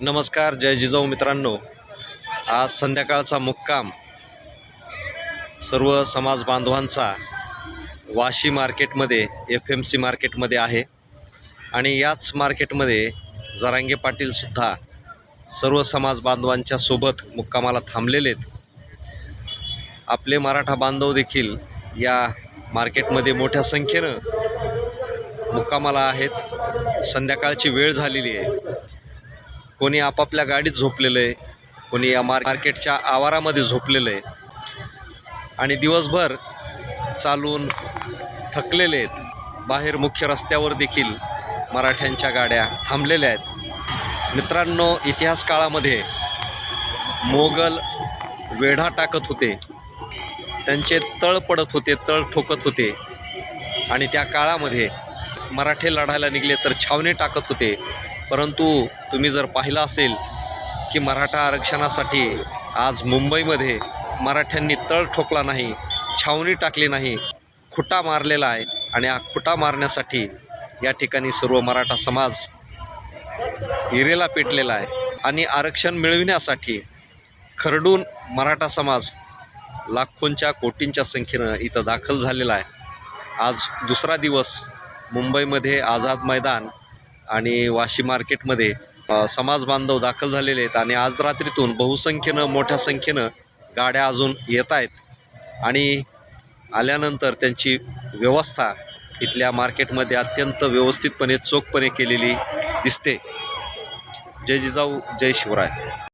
नमस्कार जय जिजाऊ मित्रांनो. आज संध्याकाळचा मुक्काम सर्व समाज बांधवांचा वाशी मार्केटमध्ये एफ एम सी मार्केटमध्ये आहे. आणि याच मार्केटमध्ये जरांगे पाटीलसुद्धा सर्व समाज बांधवांच्या सोबत मुक्कामाला थांबलेले आहेत. आपले मराठा बांधव देखील या मार्केटमध्ये मोठ्या संख्येनं मुक्कामाला आहेत. संध्याकाळची वेळ झालेली आहे. कोणी आपापल्या गाडीत झोपलेलं आहे कोणी या मार मार्केटच्या आवारामध्ये झोपलेलं आहे. आणि दिवसभर चालून थकलेले आहेत. बाहेर मुख्य रस्त्यावर देखील मराठ्यांच्या गाड्या थांबलेल्या आहेत. मित्रांनो इतिहास काळामध्ये मोगल वेढा टाकत होते. त्यांचे तळ पडत होते तळ ठोकत होते. आणि त्या काळामध्ये मराठे लढायला निघले तर छावणी टाकत होते. परंतु तुम्ही जर पाहिलं असेल की मराठा आरक्षणासाठी आज मुंबईमध्ये मराठ्यांनी तळ ठोकला नाही छावणी टाकली नाही खुटा मारलेला आहे आणि हा खुटा मारण्यासाठी या ठिकाणी सर्व मराठा समाज हिरेला पेटलेला आहे आणि आरक्षण मिळविण्यासाठी खरडून मराठा समाज लाखोंच्या कोटींच्या संख्येनं इथं दाखल झालेला आहे. आज दुसरा दिवस मुंबईमध्ये आझाद मैदान आणि वाशी मार्केटमध्ये समाज बांधव दाखल झालेले आहेत आणि आज रात्रीतून बहुसंख्येनं मोठ्या संख्येनं गाड्या अजून येत आहेत. आणि आल्यानंतर त्यांची व्यवस्था इथल्या मार्केटमध्ये अत्यंत व्यवस्थितपणे चोखपणे केलेली दिसते. जय जिजाऊ जय शिवराय.